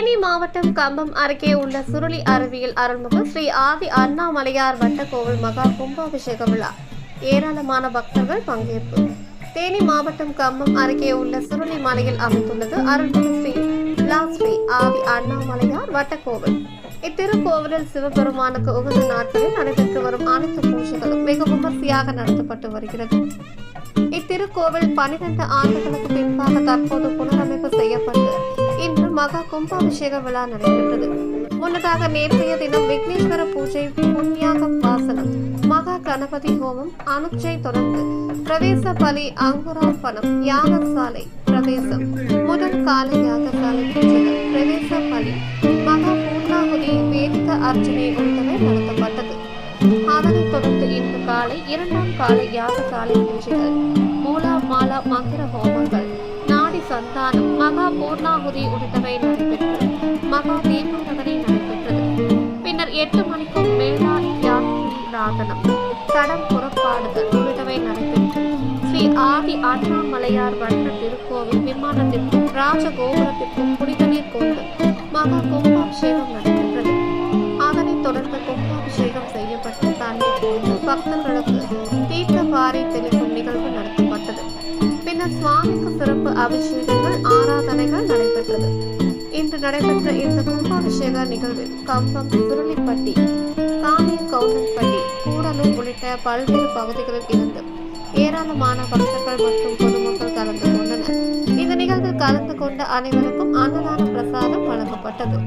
தேனி மாவட்டம் கம்பம் அருகே உள்ள சுருளி அருவியில் அருள்மிகு ஸ்ரீ ஆதி அண்ணாமலையார் வட்டக்கோவில் மகா கும்பாபிஷேக விழா ஏராளமான பக்தர்கள் பங்கேற்பு. தேனி மாவட்டம் கம்பம் அருகே உள்ள சுருளி மலையில் அமைந்துள்ளது அருள்மிகு ஸ்ரீ ஸ்ரீ ஆதி அண்ணாமலையார் வட்டக்கோவில். இத்திருக்கோவிலில் சிவபெருமானுக்கு உகந்த நாட்களில் நடைபெற்று வரும் அனைத்து பூஜைகளும் மிக விமர்சையாக நடத்தப்பட்டு வருகிறது. இத்திருக்கோவில் பனிரெண்டு ஆண்டுகளுக்கு பின்பாக தற்போது புனரமைப்பு செய்யப்பட்டு இன்று மகா கும்பாபிஷேக விழா நடைபெற்றது. முன்னதாக நேற்றைய தினம் விக்னேஸ்வர பூஜை புண்ணியாகம் வாசனம் மகா கணபதி ஹோமம் அனுச்சை தொடர்ந்து பிரவேச பலி அங்குரார்ப்பணம் யாகசாலை பிரவேசம் முதல் காலை யாகசாலை பிரவேச பலி மகா பூர்ணாகுதி வேதிக அர்ச்சனை உள்ளவை நடத்தப்பட்டது. அதனைத் தொடர்ந்து இன்று காலை இரண்டாம் காலை யாகசாலை பூஜைகள் மூலா மாலா மந்திர ஹோமம் சந்தானம் மகா பூர்ணாகுதி உள்ளிட்டவை நடைபெற்று மகா தீபாவளி நடைபெற்றது. பின்னர் எட்டு மணிக்கும் மேலா யாத்திரை ராகனம் தடம் புறப்பாடுதல் உள்ளிட்டவை நடைபெற்று ஸ்ரீ ஆதி அண்ணாமலையார் வண்ண திருக்கோவில் விமானத்திற்கும் ராஜகோபுரத்திற்கும் குடிதண்ணீர் கொண்டு மகா கும்பாபிஷேகம் நடைபெற்றது. அதனைத் தொடர்ந்து கும்பாபிஷேகம் செய்யப்பட்டு தண்ணீர் கொண்டு பக்தர்களுக்கு தீர்த்த சுவாமிக்கு சிறப்பு அபிஷேகங்கள் ஆராதனைகள் நடைபெற்றது. இன்று நடைபெற்ற இந்த கும்பாபிஷேக நிகழ்வில் கம்பம் சுருளிப்பட்டி காமிய கவுண்டன்பட்டி கூடலூர் உள்ளிட்ட பல்வேறு பகுதிகளில் இருந்து ஏராளமான பக்தர்கள் மற்றும் பொதுமக்கள் கலந்து கொண்டனர். இந்த நிகழ்வில் கலந்து கொண்ட அனைவருக்கும் அன்னதான பிரசாதம் வழங்கப்பட்டது.